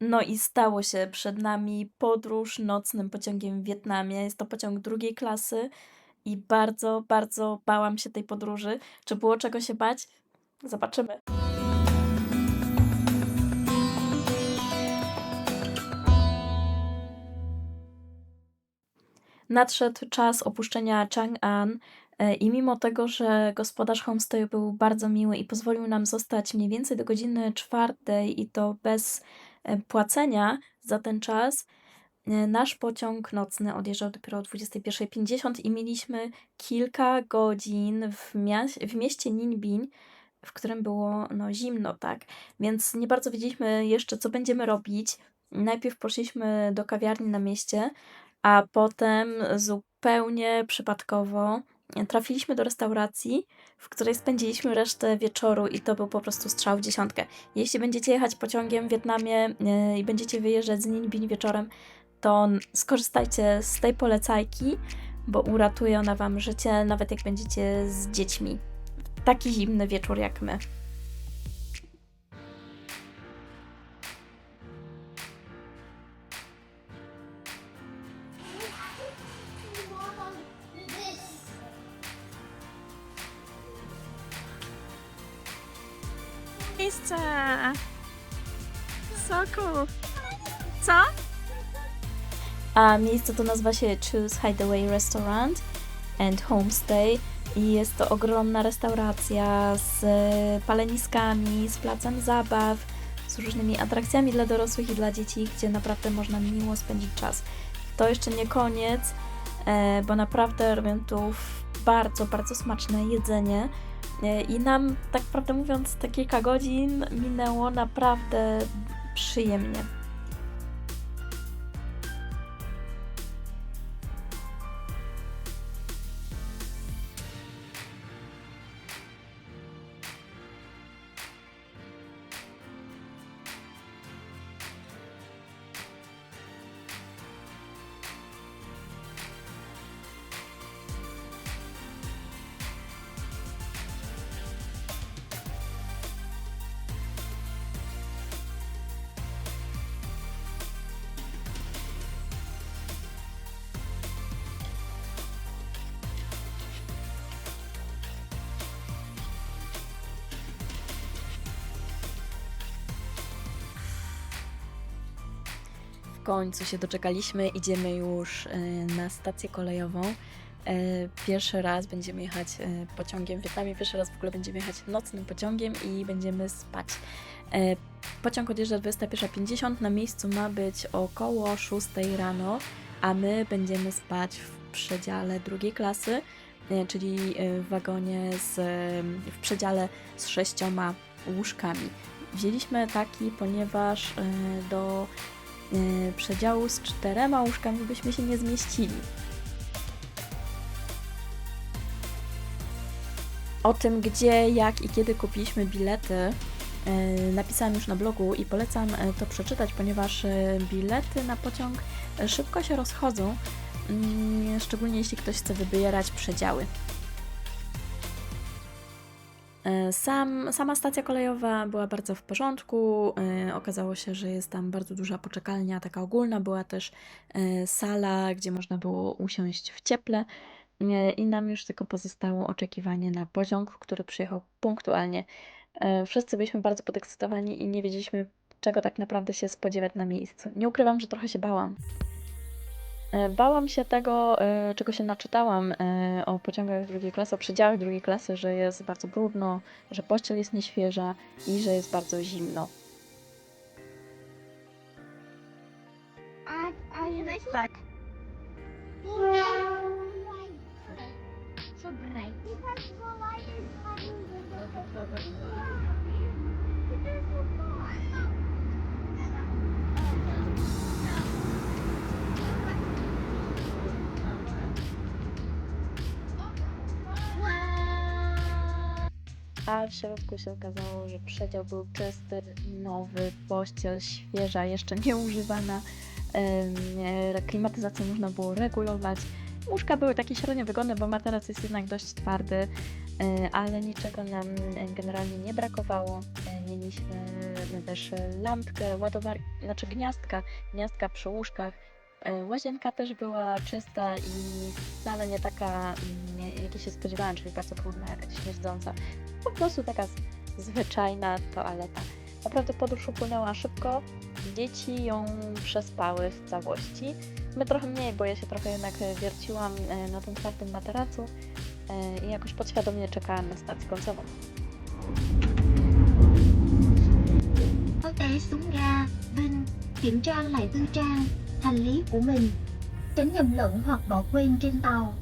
No i stało się przed nami podróż nocnym pociągiem w Wietnamie. Jest to pociąg drugiej klasy i bardzo, bardzo bałam się tej podróży. Czy było czego się bać? Zobaczymy. Nadszedł czas opuszczenia Chang'an e, i mimo tego, że gospodarz homestayu był bardzo miły i pozwolił nam zostać mniej więcej do godziny czwartej i to bez płacenia za ten czas, e, nasz pociąg nocny odjeżdżał dopiero o 21.50 i mieliśmy kilka godzin w, mia- w mieście Ninbin, w którym było no, zimno, tak? Więc nie bardzo wiedzieliśmy jeszcze, co będziemy robić. Najpierw poszliśmy do kawiarni na mieście, a potem zupełnie przypadkowo trafiliśmy do restauracji, w której spędziliśmy resztę wieczoru i to był po prostu strzał w dziesiątkę. Jeśli będziecie jechać pociągiem w Wietnamie yy, i będziecie wyjeżdżać z Ninh wieczorem, to skorzystajcie z tej polecajki, bo uratuje ona Wam życie, nawet jak będziecie z dziećmi. Taki zimny wieczór jak my. Miejsce! Soku! Co? A miejsce to nazywa się Choose Hideaway Restaurant and Homestay i jest to ogromna restauracja z paleniskami, z placem zabaw, z różnymi atrakcjami dla dorosłych i dla dzieci, gdzie naprawdę można miło spędzić czas. To jeszcze nie koniec, e, bo naprawdę robią tu bardzo, bardzo smaczne jedzenie. E, I nam, tak prawdę mówiąc, te kilka godzin minęło naprawdę przyjemnie. Końcu się doczekaliśmy, idziemy już e, na stację kolejową. E, Pierwszy raz będziemy jechać e, pociągiem w Wietnamie, pierwszy raz w ogóle będziemy jechać nocnym pociągiem i będziemy spać. Pociąg odjeżdża 21.50, na miejscu ma być około 6 rano, a my będziemy spać w przedziale drugiej klasy, czyli w wagonie z, w przedziale z sześcioma łóżkami. Wzięliśmy taki, ponieważ do przedziału z czterema łóżkami byśmy się nie zmieścili. O tym, gdzie, jak i kiedy kupiliśmy bilety, e, napisałam już na blogu i polecam e, to przeczytać, ponieważ bilety na pociąg szybko się rozchodzą, szczególnie jeśli ktoś chce wybierać przedziały. E, Sam, sama stacja kolejowa była bardzo w porządku. e, Okazało się, że jest tam bardzo duża poczekalnia, taka ogólna. Była też e, sala, gdzie można było usiąść w cieple. I nam już tylko pozostało oczekiwanie na pociąg, który przyjechał punktualnie. Wszyscy byliśmy bardzo podekscytowani i nie wiedzieliśmy, czego tak naprawdę się spodziewać na miejscu. Nie ukrywam, że trochę się bałam. E, Bałam się tego, e, czego się naczytałam e, o pociągach drugiej klasy, o przedziałach drugiej klasy, że jest bardzo brudno, że pościel jest nieświeża i że jest bardzo zimno. Tak. So bright. A w środku się okazało, że przedział był czysty, nowy, pościel świeża, jeszcze nieużywana. E, Klimatyzację można było regulować. Łóżka były takie średnio wygodne, bo materac jest jednak dość twardy. e, ale niczego nam e, generalnie nie brakowało. Mieliśmy też lampkę, ładowarkę, znaczy gniazdka, gniazdka przy łóżkach. Łazienka też była czysta i wcale nie taka, mm, jakiej się spodziewałam, czyli bardzo brudna, jakaś śmierdząca. Po prostu taka zwyczajna toaleta. Naprawdę podróż upłynęła szybko. Dzieci ją przespały w całości. My trochę mniej, bo ja się trochę jednak wierciłam e, na tym twardym materacu e, i jakoś podświadomie czekałam na stację końcową. Ga, kiểm tra lại tư trang, hành lý của mình, nhầm lẫn hoặc trên tàu.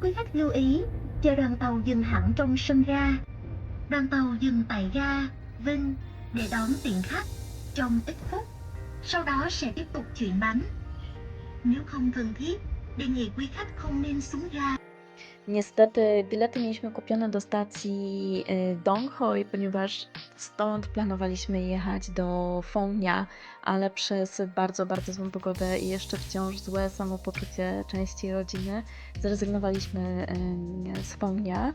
Quý khách lưu ý, chờ đoàn tàu dừng hẳn trong sân ga. Đoàn tàu dừng tại ga Vinh để đón tiện khách trong ít phút. Sau đó sẽ tiếp tục chuyển bánh. Nếu không cần thiết, đề nghị quý khách không nên xuống ga. Niestety bilety mieliśmy kupione do stacji y, Donghoi, ponieważ stąd planowaliśmy jechać do Fonia, ale przez bardzo, bardzo złą pogodę i jeszcze wciąż złe samopoczucie części rodziny zrezygnowaliśmy y, z Fonia.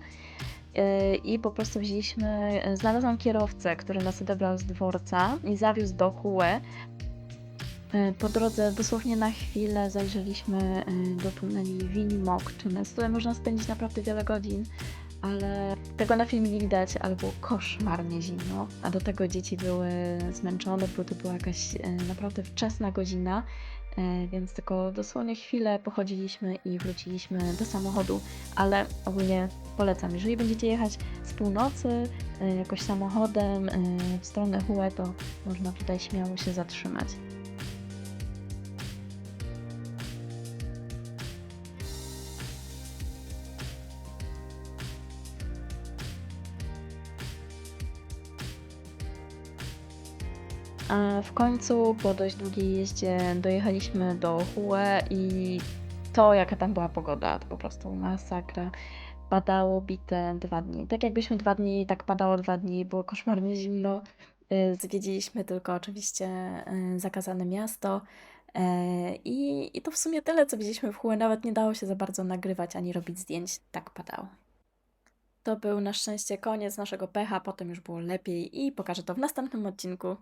Y, I po prostu wzięliśmy, znalazłam kierowcę, który nas odebrał z dworca i zawiózł do Hue. Y, Po drodze dosłownie na chwilę zajrzeliśmy y, do tuneli Winimok, tunel, tutaj można spędzić naprawdę wiele godzin, ale tego na filmie nie widać, ale było koszmarnie zimno, a do tego dzieci były zmęczone, bo to była jakaś y, naprawdę wczesna godzina, więc tylko dosłownie chwilę pochodziliśmy i wróciliśmy do samochodu, ale ogólnie polecam, jeżeli będziecie jechać z północy jakoś samochodem w stronę Hue, to można tutaj śmiało się zatrzymać. A w końcu po dość długiej jeździe dojechaliśmy do Hue i to jaka tam była pogoda, to po prostu masakra. Padało bite dwa dni. Tak jakbyśmy dwa dni, tak padało dwa dni, było koszmarnie zimno. Y, Zwiedziliśmy tylko oczywiście y, zakazane miasto. E, I, I to w sumie tyle, co widzieliśmy w Hue. Nawet nie dało się za bardzo nagrywać ani robić zdjęć. Tak padało. To był na szczęście koniec naszego pecha, potem już było lepiej i pokażę to w następnym odcinku.